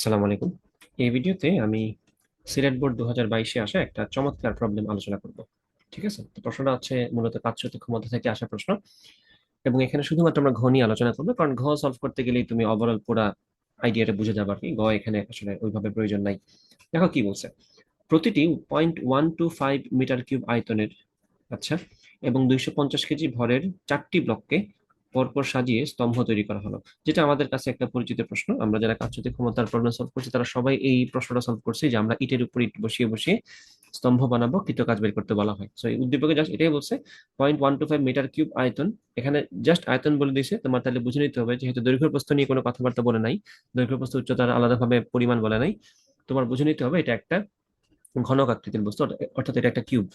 আসসালামু আলাইকুম। এই ভিডিওতে আমি সিলেট বোর্ড দু হাজার বাইশে আসা একটা চমৎকার প্রবলেম আলোচনা করব। ঠিক আছে? তো প্রশ্নটা হচ্ছে মূলত কাজশক্তি ক্ষমতা থেকে আসা প্রশ্ন। এবং এখানে শুধুমাত্র আমরা ঘ নিয়ে আলোচনা করব, কারণ ঘ সলভ করতে গেলেই তুমি ওভারঅল পুরা আইডিয়াটা বুঝে যাবে আর কি ঘ এখানে আসলে ওইভাবে প্রয়োজন নাই। দেখো কি বলছে। প্রতিটি point one two five metre cube আয়তনের আচ্ছা এবং দুইশো পঞ্চাশ কেজি ভরের চারটি ব্লককে পরপর সাজিয়ে স্তম্ভ তৈরি করা হলো। যেটা আমাদের কাছে একটা পরিচিত প্রশ্ন। আমরা যারা কাজচুতি ক্ষমতার প্রবলেম সলভ করছি, তারা সবাই এই প্রশ্নটা সলভ করছে যে আমরা ইটের উপর ইট বসিয়ে বসিয়ে স্তম্ভ বানাবো, কৃত কাজ বের করতে বলা হয়। সো উদ্দীপকে জাস্ট এটাই বলছে point one two five metre cube আয়তন। এখানে জাস্ট আয়তন বলে দিয়েছে, তোমার তাহলে বুঝে নিতে হবে যেহেতু দৈর্ঘ্য প্রস্থ নিয়ে কোনো কথাবার্তা বলে নাই দৈর্ঘ্য প্রস্থ উচ্চতার আলাদাভাবে পরিমাণ বলে নাই, তোমার বুঝে নিতে হবে এটা একটা ঘনক আকৃতির বস্তু অর্থাৎ এটা একটা কিউব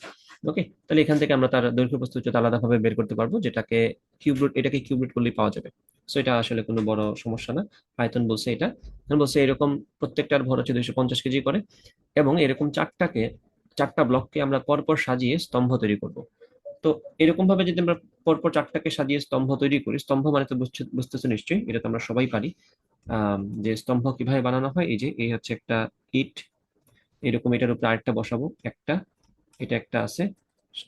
ওকে তাহলে এখান থেকে আমরা তার দৈর্ঘ্য বস্তু উচ্চতা আলাদাভাবে বের করতে পারব, যেটাকে কিউব রুট এটাকে কিউব রুট করলেই পাওয়া যাবে। সো এটা আসলে কোনো বড় সমস্যা না। আয়তন বলছে এটা। বলছে এরকম প্রত্যেকটার ভর হচ্ছে দুইশো পঞ্চাশ কেজি করে এবং এরকম চারটাকে, চারটা ব্লককে আমরা পরপর সাজিয়ে স্তম্ভ তৈরি করব। তো এরকম ভাবে যদি আমরা পরপর চারটাকে সাজিয়ে স্তম্ভ তৈরি করি, স্তম্ভ মানে তো বুঝতেছো নিশ্চয়ই, এটা তো আমরা সবাই পারি। যে স্তম্ভ কীভাবে বানানো হয়, এই যে, এই হচ্ছে একটা ইট এরকম এটার উপরে আরেকটা বসাবো, একটা, এটা একটা আছে,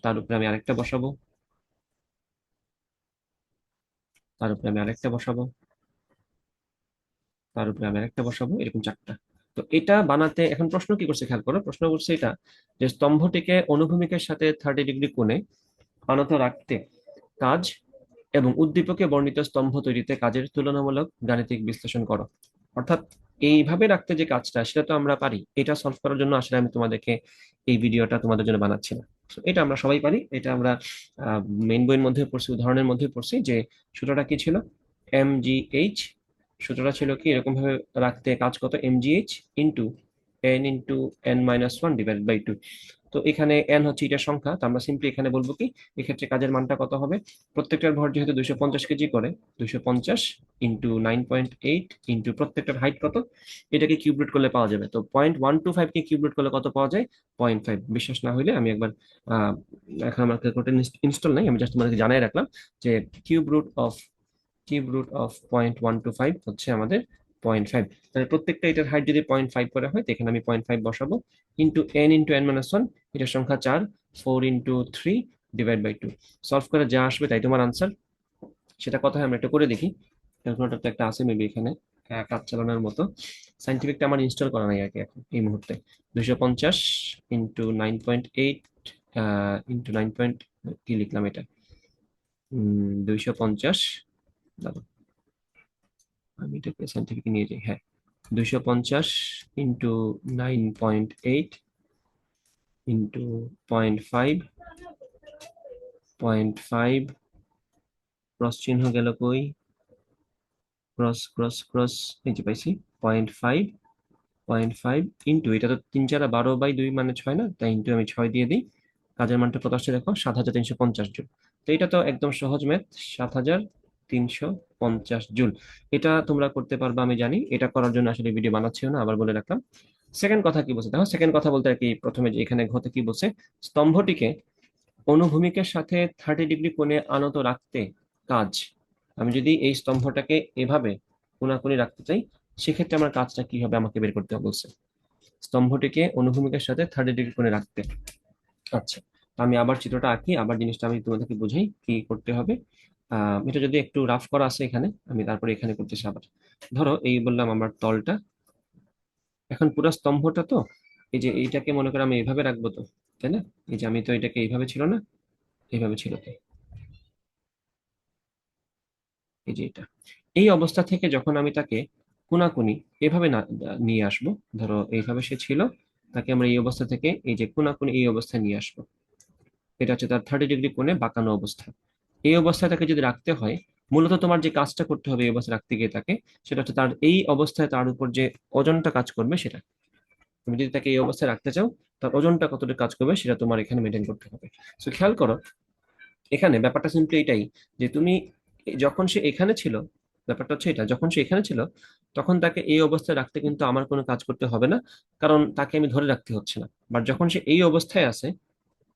তার উপরে আমি আরেকটা বসাবো, তার উপরে আমি আরেকটা বসাবো, তার উপরে আমি আরেকটা বসাবো, এরকম চারটা। তো এটা বানাতে, এখন প্রশ্ন কি করছে খেয়াল করো, প্রশ্ন করছে এটা, যে স্তম্ভটিকে অনুভূমিকের সাথে থার্টি ডিগ্রি কোণে আনত রাখতে কাজ এবং উদ্দীপকে বর্ণিত স্তম্ভ তৈরিতে কাজের তুলনামূলক গাণিতিক বিশ্লেষণ করো। অর্থাৎ এইভাবে রাখতে যে কাজটা, সেটা তো আমরা পারি। এটা সলভ করার জন্য আসলে আমি তোমাদেরকে এই ভিডিওটা তোমাদের জন্য বানাচ্ছি না। এটা আমরা সবাই পারি। এটা আমরা মেন বইয়ের মধ্যে পড়ছি, উদাহরণের মধ্যে পড়ছি যে সূত্রটা কি ছিল? এম জি এইচ সূত্রটা ছিল কি? এরকম ভাবে রাখতে কাজ কত? M G H into N into N minus one divide by two তো এখানে এন হচ্ছে এটার সংখ্যা, তো আমরা সিম্পলি এখানে বলব কি, এক্ষেত্রে কাজের মানটা কত হবে? প্রত্যেকটার ভর যেহেতু দুইশো পঞ্চাশ কেজি করে, দুইশো পঞ্চাশ into nine point eight into প্রত্যেকটার হাইট কত? এটাকে কিউবরুট করলে পাওয়া যাবে। তো পয়েন্ট ওয়ান টু ফাইভ কে কিউবরুট করলে কত পাওয়া যায়? পয়েন্ট ফাইভ বিশ্বাস না হলে আমি একবার এখন আমার ক্যালকুলেটর ইনস্টল নাই, আমি জাস্ট তোমাদেরকে জানাই রাখলাম যে cube root of cube root of point one two five হচ্ছে আমাদের পয়েন্ট ফাইভ। তাহলে প্রত্যেকটা এটার হাইট যদি পয়েন্ট ফাইভ করে হয় এখানে আমি পয়েন্ট ফাইভ বসাবো। Into N into N minus one এটার সংখ্যা চার four into three divide by two solve করে যা আসবে তাই তোমার আনসার সেটা কথা আমরা একটু করে দেখি। ক্যালকুলেটর তো একটা আছে মেবি এখানে। কাজ চালানোর মতো। সাইন্টিফিকটা আমার ইনস্টল করা নাই আর কি এখন, এই মুহূর্তে। দুইশো পঞ্চাশ into nine point eight into nine point কি লিখলাম এটা? দুইশো পঞ্চাশ, দাদা। আমি এটাকে সাইন্টিফিক নিয়ে যাই হ্যাঁ। দুইশো পঞ্চাশ into nine point eight into point five point five cross চিহ্ন গেল কই? ক্রস ক্রস ক্রস এই যে পাইছি point five point five into এটা তো তিন চারা বারো বাই দুই মানে ছয় না? তাই ইন্টু আমি ছয় দিয়ে দিই। কাজের মানটা কত দেখো, সাত হাজার তিনশো পঞ্চাশ জন। তো এটা তো একদম সহজ ম্যাথ সাত হাজার তিনশো পঞ্চাশ জুল। এটা তোমরা করতে পারবে, আমি জানি। এটা করার জন্য আসলে ভিডিও বানাচ্ছিও না, আবার বলে রাখলাম। সেকেন্ড কথা কি বলছে? দেখো সেকেন্ড কথা বলতে আর কি প্রথমে এখানে ঘতে কি বলছে? স্তম্ভটিকে অনুভূমিকের সাথে থার্টি ডিগ্রি কোণে আনত রাখতে কাজ। আমি যদি এই স্তম্ভটাকে এভাবে কোনাকুনি রাখতে চাই, সেক্ষেত্রে আমার কাজটা কি হবে? আমাকে বের করতে বলছে। স্তম্ভটিকে অনুভূমিকের সাথে থার্টি ডিগ্রি কোণে রাখতে। আচ্ছা আমি আবার চিত্রটা আঁকি, আবার জিনিসটা আমি তোমাদেরকে বুঝাই কি করতে হবে। এটা যদি একটু রাফ করা আছে এখানে, আমি তারপরে এখানে করতেছি আবার। ধরো, এই বললাম আমার তলটা। এখন পুরো স্তম্ভটা তো, এই যে এইটাকে মনে করে আমি এইভাবে রাখব তো, তাই না? এই যে আমি তো এটাকে এইভাবে ছিল না, এইভাবে ছিল তো। এই যে এটা। এই অবস্থা থেকে যখন আমি তাকে কোনাকুনি এভাবে নিয়ে আসব, ধরো এইভাবে সে ছিল, তাকে আমরা এই অবস্থা থেকে এই যে কোনাকুনি এই অবস্থায় নিয়ে আসব। এটা হচ্ছে তার থার্টি ডিগ্রি কোণে বাঁকানো অবস্থা। এই অবস্থায় তাকে যদি রাখতে হয়, মূলত তোমার যে কাজটা করতে হবে এই অবস্থায় রাখতে গিয়ে তাকে, সেটা হচ্ছে তার এই অবস্থায় তার উপর যে ওজনটা কাজ করবে সেটা। তুমি যদি তাকে এই অবস্থায় রাখতে চাও, তার ওজনটা কতটা কাজ করবে সেটা তোমার এখানে মেনটেন করতে হবে। সো খেয়াল করো, এখানে ব্যাপারটা সিম্পলি এটাই যে তুমি যখন সে এখানে ছিল, ব্যাপারটা হচ্ছে এটা, যখন সে এখানে ছিল, তখন তাকে এই অবস্থায় রাখতে কিন্তু আমার কোনো কাজ করতে হবে না, কারণ তাকে আমি ধরে রাখতে হচ্ছে না। বাট যখন সে এই অবস্থায় আছে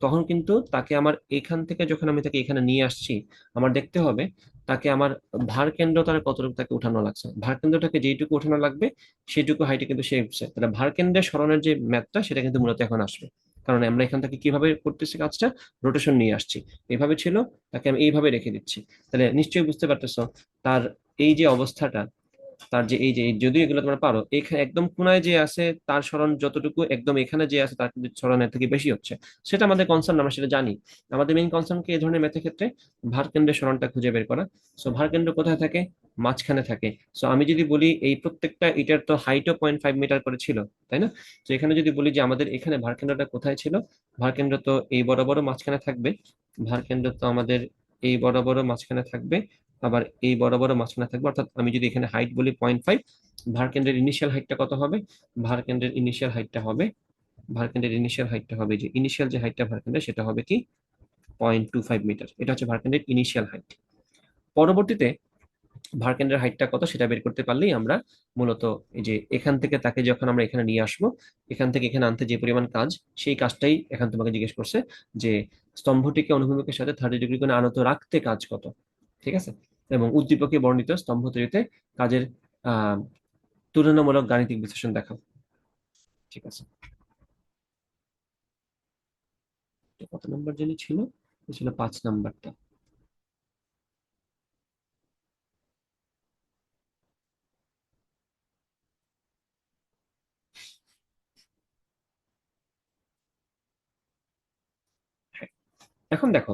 তখন কিন্তু তাকে আমার এখান থেকে যখন আমি তাকে এখানে নিয়ে আসছি, আমার দেখতে হবে তাকে আমার ভার কেন্দ্র তার কতটুকু তাকে উঠানো লাগছে। ভার কেন্দ্রটাকে যেইটুকু উঠানো লাগবে সেইটুকু হাইটে কিন্তু সে উঠছে। তাহলে ভার কেন্দ্রের সরণের যে ম্যাথটা সেটা কিন্তু মূলত এখন আসবে। কারণ আমরা এখান থেকে কীভাবে করতেছি কাজটা? রোটেশন নিয়ে আসছি। এইভাবে ছিল, তাকে আমি এইভাবে রেখে দিচ্ছি। তাহলে নিশ্চয়ই বুঝতে পারতেছো, তার এই যে অবস্থাটা তার যে, এই যে যদি এগুলো তোমরা পারো এখানে একদম কোনায় যে আছে, তার স্মরণ যতটুকু, একদম এখানে যে আছে, তার কিন্তু স্মরণের থেকে বেশি হচ্ছে। সেটা আমাদের কনসার্ন আমরা সেটা জানি। আমাদের মেইন কনসার্ন কি, এই ধরনের ম্যাথের ক্ষেত্রে ভারকেন্দ্রের স্মরণটা খুঁজে বের করা। সো ভার কেন্দ্র কোথায় থাকে? মাঝখানে থাকে। সো আমি যদি বলি, এই প্রত্যেকটা এটার তো হাইটও পয়েন্ট ফাইভ মিটার করে ছিল, তাই না? তো এখানে যদি বলি যে, আমাদের এখানে ভারকেন্দ্রটা কোথায় ছিল? ভারকেন্দ্র তো এই বড় বড় মাঝখানে থাকবে। ভারকেন্দ্র তো আমাদের এই বড় বড় মাঝখানে থাকবে। আবার এই বড় বড় মাঝখানে থাকবে, অর্থাৎ আমি যদি এখানে হাইট বলি পয়েন্ট ফাইভ ভার কেন্দ্রের ইনিশিয়াল হাইটটা কত হবে? ভার কেন্দ্রের ইনিশিয়াল হাইটটা হবে ভার কেন্দ্রের ইনিশিয়াল হাইটটা হবে যে ইনিশিয়াল যে হাইটটা ভার কেন্দ্রের সেটা হবে কি? পয়েন্ট টু ফাইভ মিটার এটা হচ্ছে ভার কেন্দ্রের ইনিশিয়াল হাইট পরবর্তীতে ভার কেন্দ্রের হাইটটা কত সেটা বের করতে পারলেই আমরা মূলত এই যে এখান থেকে তাকে যখন আমরা এখানে নিয়ে আসব, এখান থেকে এখানে আনতে যে পরিমাণ কাজ, সেই কাজটাই এখন তোমাকে জিজ্ঞেস করছে যে স্তম্ভটিকে অনুভূমিকের সাথে থার্টি ডিগ্রি কোণে আনত রাখতে কাজ কত, ঠিক আছে? এবং উদ্দীপকে বর্ণিত স্তম্ভ তৈরিতে কাজের তুলনামূলক গাণিতিক বিশ্লেষণ দেখাও। ঠিক আছে। কত নম্বর জানি ছিল? ছিল পাঁচ নাম্বারটা। হ্যাঁ। এখন দেখো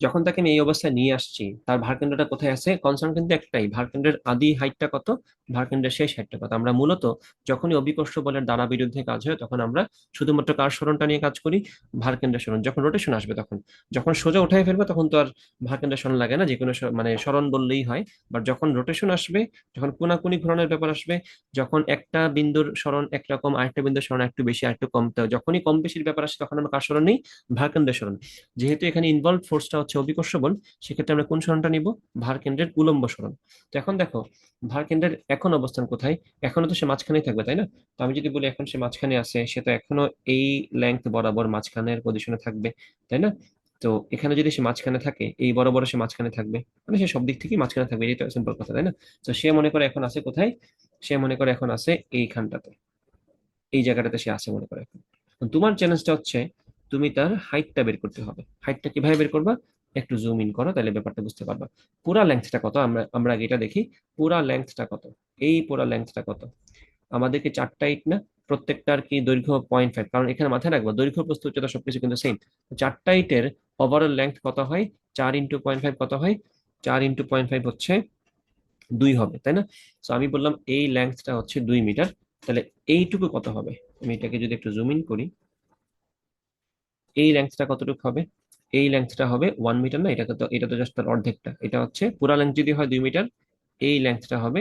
যখন তাকে আমি এই অবস্থায় নিয়ে আসছি, তার ভারকেন্দ্রটা কোথায় আছে? কনসার্ন কিন্তু একটাই, ভারকেন্দ্রের আদি হাইটটা কত? ভারকেন্দ্রের শেষ হাইটটা কত? আমরা মূলত যখনই অভিকর্ষ বলের দ্বারা বিরুদ্ধে কাজ হয়, তখন আমরা শুধুমাত্র কার স্মরণটা নিয়ে কাজ করি? ভারকেন্দ্রের স্মরণ। যখন রোটেশন আসবে তখন। যখন সোজা উঠাই ফেলবে, তখন তো আর ভারকেন্দ্রের স্মরণ লাগে না যে কোনো মানে স্মরণ বললেই হয়। বাট যখন রোটেশন আসবে, যখন কোনাকুনি ঘূর্ণনের ব্যাপার আসবে, যখন একটা বিন্দুর স্মরণ একরকম, আরেকটা বিন্দুর স্মরণ একটু বেশি, আরেকটু কম যখনই কম বেশির ব্যাপার আসে, তখন আমরা কার স্মরণ নেই? ভারকেন্দ্রের স্মরণ। যেহেতু এখানে ইনভলভ ফোর্সটা হচ্ছে অভিকর্ষ বল সেক্ষেত্রে আমরা কোন সরণটা নিব? ভার কেন্দ্রের উলম্ব সরণ। তো এখন দেখো, ভার কেন্দ্রের এখন অবস্থান কোথায়? এখনও তো সে মাঝখানেই থাকবে, তাই না? তো আমি যদি বলি এখন সে মাঝখানে আছে, সে তো এখনও এই লেংথ বরাবর মাঝখানের পজিশনে থাকবে, তাই না? তো এখানে যদি সে মাঝখানে থাকে, এই বড় বড় সে মাঝখানে থাকবে। মানে সে সব দিক থেকেই মাঝখানে থাকবে এটা সিম্পল কথা, তাই না? তো সে মনে করে এখন আছে কোথায়? সে মনে করে এখন আছে এইখানটাতে। এই জায়গাটাতে সে আছে মনে করে এখন। তোমার চ্যালেঞ্জটা হচ্ছে, তুমি তার হাইটটা বের করতে হবে। হাইটটা কীভাবে বের করবা? একটু জুম ইন করো, তাহলে ব্যাপারটা বুঝতে পারবা। পুরা লেন্থটা কত? আমরা আমরা এটা দেখি। পুরা লেন্থটা কত? এই পুরা লেন্থটা কত? আমাদেরকে চারটা ইট না, প্রত্যেকটার কি দৈর্ঘ্য পয়েন্ট ফাইভ কারণ এখানে মাথায় রাখব, দৈর্ঘ্য প্রস্তুত উচ্চতা সবকিছু কিন্তু সেম চারটা ইটের ওভারঅল লেন্থ কত হয়? চার ইন্টু পয়েন্ট ফাইভ কত হয়? চার ইন্টু পয়েন্ট ফাইভ হচ্ছে দুই হবে, তাই না? তো আমি বললাম এই লেন্থটা হচ্ছে দুই মিটার তাহলে এইটুকু কত হবে? আমি এটাকে যদি একটু জুম ইন করি, এই লেন্থটা কতটুকু হবে? এই লেন্থটা হবে ওয়ান মিটার না এটা তো এটা তো জাস্ট তার অর্ধেকটা। এটা হচ্ছে, পুরা লেন্থ যদি হয় দুই মিটার এই লেন্থটা হবে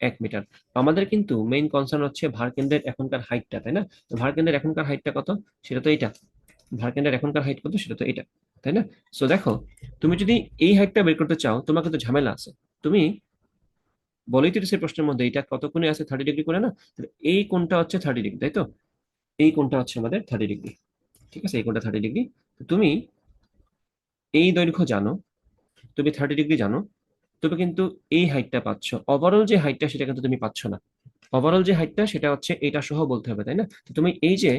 এক মিটার আমাদের কিন্তু মেইন কনসার্ন হচ্ছে ভারকেন্দ্রের এখনকার হাইটটা তাই না? তো ভারকেন্দ্রের এখনকার হাইটটা কত? সেটা তো এটা ভারকেন্দ্রের এখনকার হাইট কত? সেটা তো এটা তাই না? সো দেখো, তুমি যদি এই হাইটটা বের করতে চাও তোমাকে তো ঝামেলা আছে। তুমি বলেই তো সেই প্রশ্নের মধ্যে, এটা কত কোণে আছে? থার্টি ডিগ্রি করে না? এই কোণটা হচ্ছে থার্টি ডিগ্রি তাই তো? এই কোণটা হচ্ছে আমাদের থার্টি ডিগ্রি ঠিক আছে? এই কোণটা থার্টি ডিগ্রি তুমি এই দৈর্ঘ্য জানো, তুমি থার্টি ডিগ্রি জানো, তুমি কিন্তু এই হাইটটা পাচ্ছ। ওভারঅল যে হাইটটা সেটা কিন্তু তুমি পাচ্ছ না। ওভারঅল যে হাইটটা সেটা হচ্ছে এটা সহ বলতে হবে, তাই না? তুমি এই যে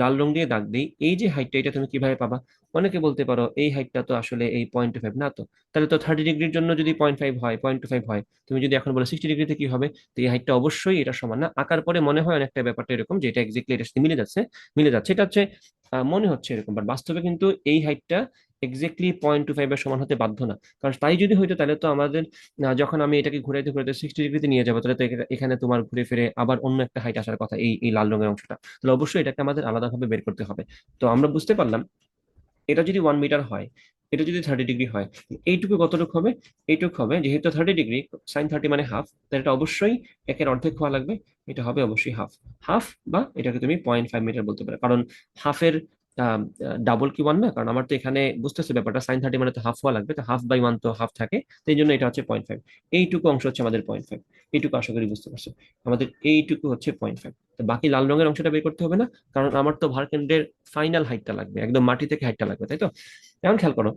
লাল রং দিয়ে দাগ দিই, এই যে হাইটটা এটা তুমি কীভাবে পাবা? অনেকে বলতে পারো, এই হাইটটা তো আসলে এই পয়েন্ট টু ফাইভ না তো। তাহলে তো থার্টি ডিগ্রির জন্য যদি পয়েন্ট ফাইভ হয় পয়েন্ট টু ফাইভ হয়, তুমি যদি এখন বলো সিক্সটি ডিগ্রিতে কি হবে, তো এই হাইটটা অবশ্যই এটা সমান না। আঁকার পরে মনে হয় অনেকটা ব্যাপারটা এরকম যে এটা এক্সাক্টলি সাথে মিলে যাচ্ছে মিলে যাচ্ছে। এটা হচ্ছে মনে হচ্ছে এরকম বাট বাস্তবে কিন্তু এই হাইটটা এক্স্যাক্টলি পয়েন্ট টু ফাইভ এর সমান হতে বাধ্য না। কারণ তাই যদি হইতো, তাহলে তো আমাদের যখন আমি এটাকে ঘুরাইতে ঘুরাইতে সিক্সটি ডিগ্রিতে নিয়ে যাব, তাহলে তো এখানে তোমার ঘুরে ফিরে আবার অন্য একটা হাইট আসার কথা, এই এই লাল রঙের অংশটা। তাহলে অবশ্যই এটাকে আমাদের আলাদাভাবে বের করতে হবে। তো আমরা বুঝতে পারলাম, এটা যদি ওয়ান মিটার হয়, এটা যদি থার্টি ডিগ্রি হয়, এইটুকু কতটুকু হবে? এইটুকু হবে, যেহেতু থার্টি ডিগ্রি সাইন থার্টি মানে হাফ তাহলে এটা অবশ্যই একের অর্ধেক হওয়া লাগবে, এটা হবে অবশ্যই হাফ হাফ বা এটাকে তুমি পয়েন্ট ফাইভ মিটার বলতে পারো, কারণ হাফের ডাবল কি ওয়ান না কারণ আমার তো এখানে বুঝতেছে ব্যাপারটা সাইন থার্টি মানে তো হাফ হওয়া লাগবে, তো হাফ বাই ওয়ান তো হাফ থাকে, তো জন্য এটা হচ্ছে পয়েন্ট ফাইভ এইটুকু অংশ হচ্ছে আমাদের পয়েন্ট ফাইভ এইটুকু আশা করি বুঝতে পারছ। আমাদের এইটুকু হচ্ছে পয়েন্ট ফাইভ তো বাকি লাল রঙের অংশটা বের করতে হবে না, কারণ আমার তো ভারকেন্দ্রের ফাইনাল হাইটটা লাগবে, একদম মাটি থেকে হাইটটা লাগবে, তাই তো? এখন খেয়াল করো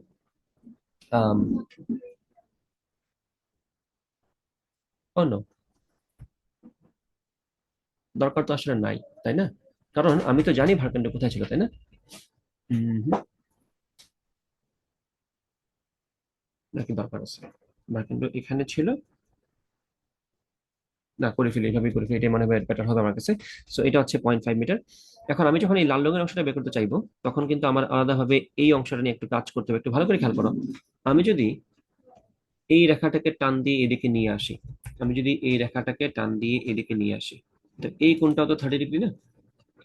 নো দরকার তো আসলে নাই, তাই না? কারণ আমি তো জানি ভারকেন্দ্র কোথায় ছিল, তাই না? নাকি দরকার আছে। ভারকেন্দ্র এখানে ছিল? না, করে ফেলি এভাবে করে ফেলি, এটাই মনে হয় বেটার হবে আমার কাছে। সো এটা হচ্ছে পয়েন্ট ফাইভ মিটার এখন আমি যখন এই লাল রঙের অংশটা বের করতে চাইব, তখন কিন্তু আমার আলাদাভাবে এই অংশটা নিয়ে একটু কাজ করতে হবে। একটু ভালো করে খেয়াল করো। আমি যদি এই রেখাটাকে টান দিয়ে এদিকে নিয়ে আসি, আমি যদি এই রেখাটাকে টান দিয়ে এদিকে নিয়ে আসি, তো এই কোনটাও তো থার্টি ডিগ্রি না?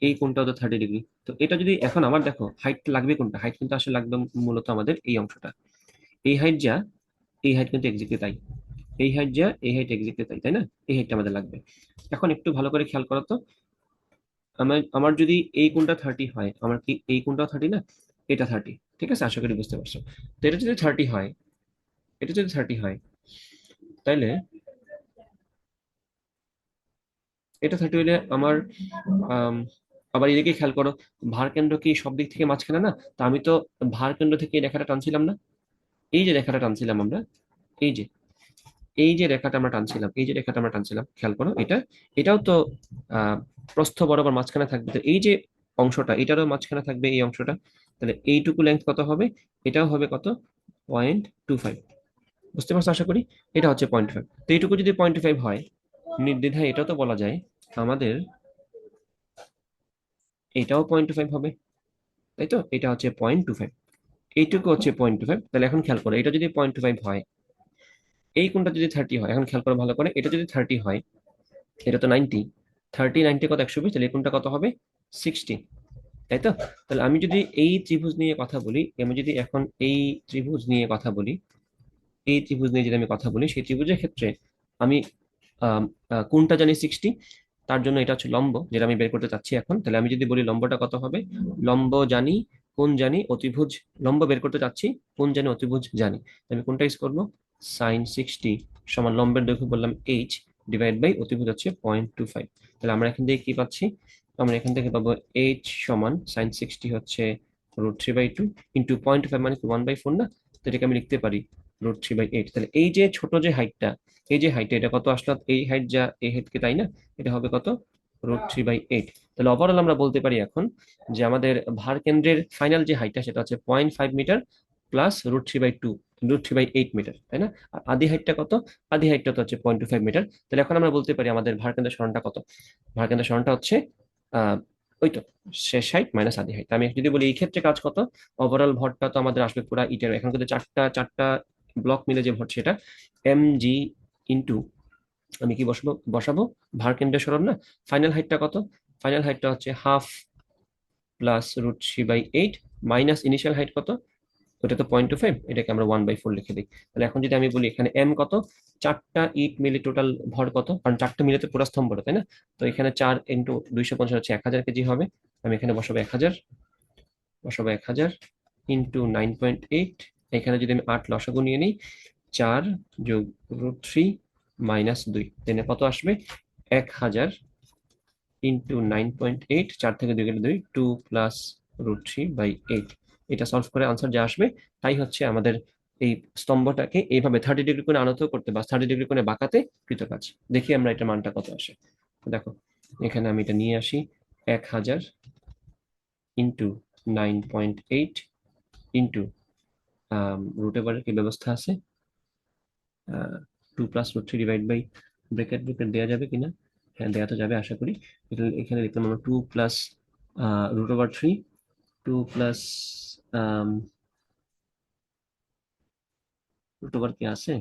এই কোনটা তো থার্টি ডিগ্রি তো এটা যদি এখন আমার দেখো হাইট লাগবে কোনটা? হাইট কিন্তু আসলে লাগবে মূলত আমাদের এই অংশটা। এই হাইট যা এই হাইট কিন্তু এক্সিক্টলি তাই। এই হাইট যা এই হাইট এক্সিক্টলি তাই তাই না? এই হাইটটা আমাদের লাগবে। এখন একটু ভালো করে খেয়াল করো তো। আমার আমার যদি এই কোনটা থার্টি হয় আমার কি এই কোনটাও থার্টি না? এটা থার্টি ঠিক আছে? আশা করি বুঝতে পারছ। তো এটা যদি থার্টি হয় এটা যদি থার্টি হয় তাইলে এটা থার্টি হলে আমার আম, আবার এদিকে খেয়াল করো। ভার কেন্দ্র কি সব দিক থেকে মাঝখানে না? তা আমি তো ভার কেন্দ্র থেকে এই রেখাটা টানছিলাম না। এই যে রেখাটা টানছিলাম আমরা, এই যে এই যে রেখাটা আমরা টানছিলাম, এই যে রেখাটা আমরা টানছিলাম, খেয়াল করো এটা। এটাও তো প্রস্থ বরাবর মাঝখানে থাকবে। তো এই যে অংশটা, এটারও মাঝখানে থাকবে এই অংশটা। তাহলে এইটুকু লেন্থ কত হবে? এটাও হবে কত? পয়েন্ট টু ফাইভ বুঝতে পারছ আশা করি? এটা হচ্ছে পয়েন্ট ফাইভ তো এইটুকু যদি পয়েন্ট ফাইভ হয়, নির্দ্বিধায় এটাও তো বলা যায়, আমাদের এটাও পয়েন্ট টু ফাইভ হবে তাই তো এটা হচ্ছে পয়েন্ট টু ফাইভ এইটুকু হচ্ছে পয়েন্ট টু ফাইভ তাহলে এখন খেয়াল করো, এটা যদি পয়েন্ট টু ফাইভ হয়, এই কোনটা যদি থার্টি হয়, এখন খেয়াল করো ভালো করে, এটা যদি থার্টি হয়, এটা তো নাইনটি থার্টি নাইনটি কত একশো বিশ, তাহলে কোনটা কত হবে? সিক্সটি তাই তো তাহলে আমি যদি এই ত্রিভুজ নিয়ে কথা বলি, আমি যদি এখন এই ত্রিভুজ নিয়ে কথা বলি, এই ত্রিভুজ নিয়ে যদি আমি কথা বলি, সেই ত্রিভুজের ক্ষেত্রে আমি কোনটা জানি সিক্সটি তার জন্য এটা হচ্ছে লম্ব, যেটা আমি বের করতে চাচ্ছি এখন। তাহলে আমি যদি বলি লম্বটা কত হবে? লম্ব জানি কোন জানি, অতিভুজ, লম্ব বের করতে চাচ্ছি কোন জানি, অতিভুজ জানি। আমি কোনটা ইউজ করব? সাইন সিক্সটি সমান লম্বের দৈর্ঘ্য বললাম এইচ ডিভাইড বাই অতিভুজ হচ্ছে পয়েন্ট টু ফাইভ তাহলে আমরা এখান থেকে কি পাচ্ছি? আমরা এখান থেকে পাবো এইচ সমান সাইন সিক্সটি হচ্ছে root three by two into point five মানে ওয়ান বাই ফোর না? তো এটাকে আমি লিখতে পারি রুট থ্রি বাই এইট তাহলে এই যে ছোট যে হাইটটা এই যে হাইট এটা কত আসলো? এই হাইট যা, এই হাইটকে তাই না? এটা হবে কত? রুট থ্রি বাই এইট তাহলে ওভারঅল আমরা বলতে পারি এখন যে আমাদের ভার কেন্দ্রের ফাইনাল যে হাইটটা সেটা হচ্ছে point five metre plus root three by two root three by eight metre তাই না? আর আদি হাইটটা কত? আদি হাইটটা তো হচ্ছে পয়েন্ট টু ফাইভ মিটার তাহলে এখন আমরা বলতে পারি আমাদের ভার কেন্দ্রের সরণটা কত? ভার কেন্দ্রের সরণটা হচ্ছে ওই তো, শেষ হাইট মাইনাস আদি হাইট আমি যদি বলি এই ক্ষেত্রে কাজ কত? ওভারঅল ভরটা তো আমাদের আসবে পুরো ইটের, এখন কিন্তু চারটা চারটা ব্লক মিলে যে ভর, সেটা এম জি ইন্টু আমি কি বসাবো? বসাবো? ভার সরণ না? ফাইনাল হাইটটা কত? ফাইনাল হাইটটা হচ্ছে half plus root three by eight minus initial height কত? ওটা তো পয়েন্ট টু ফাইভ এটাকে আমরা ওয়ান বাই ফোর লিখে দিই। তাহলে এখন যদি আমি বলি এখানে এম কত? চারটা ইট মিলে টোটাল ভর কত? কারণ চারটা মিলে তো পুরো স্তম্ভ, তাই না? তো এখানে চার ইন্টু দুইশো পঞ্চাশ হচ্ছে এক হাজার কেজি হবে। আমি এখানে বসাবো এক হাজার। বসাবো এক হাজার ইন্টু নাইন পয়েন্ট এইট এখানে যদি আমি আট লসাগু নিয়ে নিই চার যোগ রুট থ্রি মাইনাস দুই। দেনে কত আসবে? এক হাজার ইন্টু নাইন পয়েন্ট এইট চার থেকে দুই গেলে দুই two plus root three by eight এটা সলভ করে আনসার যা আসবে, তাই হচ্ছে আমাদের এই স্তম্ভটাকে এইভাবে থার্টি ডিগ্রি কোণে আনতেও করতে বা থার্টি ডিগ্রি কোণে বাঁকাতে কৃতকাজ। দেখি আমরা এটা মানটা কত আসে। দেখো, এখানে আমি এটা নিয়ে আসি, এক হাজার into nine point eight into root এবারের কি ব্যবস্থা আছে? Two plus root three divide by bracket bracket দেওয়া যাবে কিনা? হ্যাঁ দেওয়া তো যাবে, আশা করি। এখানে লিখলাম আমরা two plus root over three two plus root over কি আছে?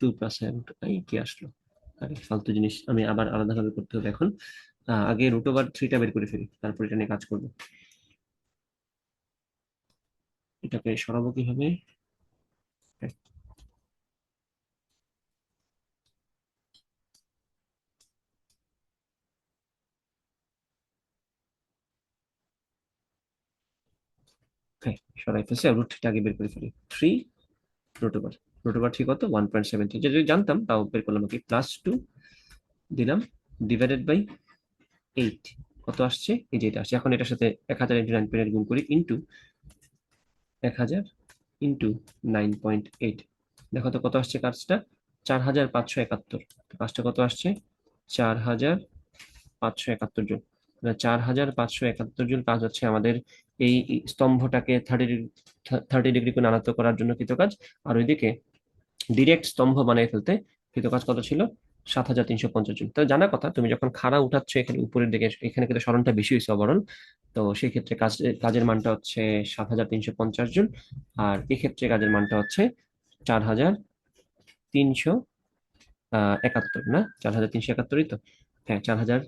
টু প্লাস এই কি আসলো? আরে, ফালতু জিনিস, আমি আবার আলাদাভাবে করতে হবে এখন। আগে রুট ওভার থ্রিটা বের করে ফেলি, তারপর এটা নিয়ে কাজ করব। এটাকে সরাবো কীভাবে? হ্যাঁ সরাই ফেলছি আর রুট আগে বের করে ফেলি। Three root over root over three কত? ওয়ান পয়েন্ট সেভেন থ্রি যদি জানতাম, তাও বের করলাম কি প্লাস টু দিলাম ডিভাইডেড বাই এইট কত আসছে? এই যে এটা আসছে। এখন এটার সাথে এক হাজার ইন্টু নাইন পয়েন্ট গুণ করি ইন্টু এক হাজার ইন্টু নাইন পয়েন্ট এইট দেখো তো কত আসছে কাজটা? চার হাজার পাঁচশো একাত্তর। কাজটা কত আসছে? চার হাজার পাঁচশো একাত্তর জন। মানে চার হাজার পাঁচশো একাত্তর জন কাজ হচ্ছে আমাদের এই স্তম্ভটাকে থার্টি ডিগ্রি থার্টি ডিগ্রি কোণে আনত করার জন্য কৃতকাজ। আর ওইদিকে ডিরেক্ট স্তম্ভ বানিয়ে ফেলতে কৃতকাজ কত ছিল? সাত হাজার তিনশো পঞ্চাশ জন। তো জানা কথা, তুমি যখন খাড়া উঠাচ্ছ এখানে উপরের দিকে, এখানে কিন্তু স্মরণটা বেশি হয়েছে অবরণ তো সেই ক্ষেত্রে কাজ, কাজের মানটা হচ্ছে সাত হাজার তিনশো পঞ্চাশ জন। আর এক্ষেত্রে কাজের মানটা হচ্ছে চার হাজার তিনশো একাত্তর, না? চার হাজার তিনশো একাত্তরই তো? হ্যাঁ চার হাজার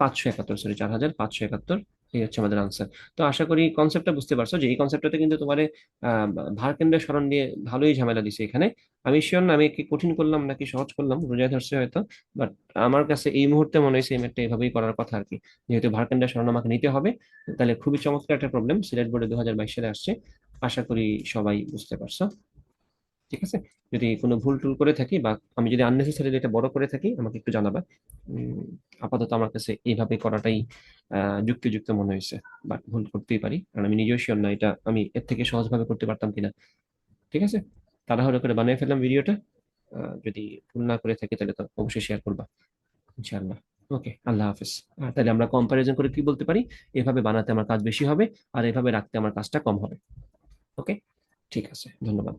পাঁচশো একাত্তর সরি চার হাজার পাঁচশো একাত্তর। এই হচ্ছে আমাদের আনসার তো আশা করি কনসেপ্টটা বুঝতে পারছ যে এই কনসেপ্টটাতে কিন্তু তোমার ভার কেন্দ্রের স্মরণ নিয়ে ভালোই ঝামেলা দিছে এখানে। আমি শিওর না, আমি কি কঠিন করলাম নাকি সহজ করলাম রোজা ধরছে হয়তো বাট আমার কাছে এই মুহূর্তে মনে হয়েছে এই ম্যাথটা এভাবেই করার কথা আর কি। যেহেতু ভার কেন্দ্রের স্মরণ আমাকে নিতে হবে, তাহলে খুবই চমৎকার একটা প্রবলেম সিলেট বোর্ডে দু হাজার বাইশ সালে আসছে। আশা করি সবাই বুঝতে পারছ। ঠিক আছে? যদি কোনো ভুল টুল করে থাকি বা আমি যদি আননেসেসারি এটা বড় করে থাকি, আমাকে একটু জানাবা। আপাতত আমার কাছে এইভাবে করাটাই যুক্তিযুক্ত মনে হয়েছে বাট ভুল করতেই পারি। কারণ আমি নিজেও শিওর না এটা আমি এর থেকে সহজভাবে করতে পারতাম কিনা। ঠিক আছে? তাড়াহুড়ো করে বানিয়ে ফেললাম ভিডিওটা। যদি ভুল না করে থাকি তাহলে তো অবশ্যই শেয়ার করবা। ইনশাআল্লাহ। ওকে, আল্লাহ হাফেজ। তাহলে আমরা কম্পারিজন করে কি বলতে পারি? এভাবে বানাতে আমার কাজ বেশি হবে, আর এভাবে রাখতে আমার কাজটা কম হবে। ওকে? ঠিক আছে, ধন্যবাদ।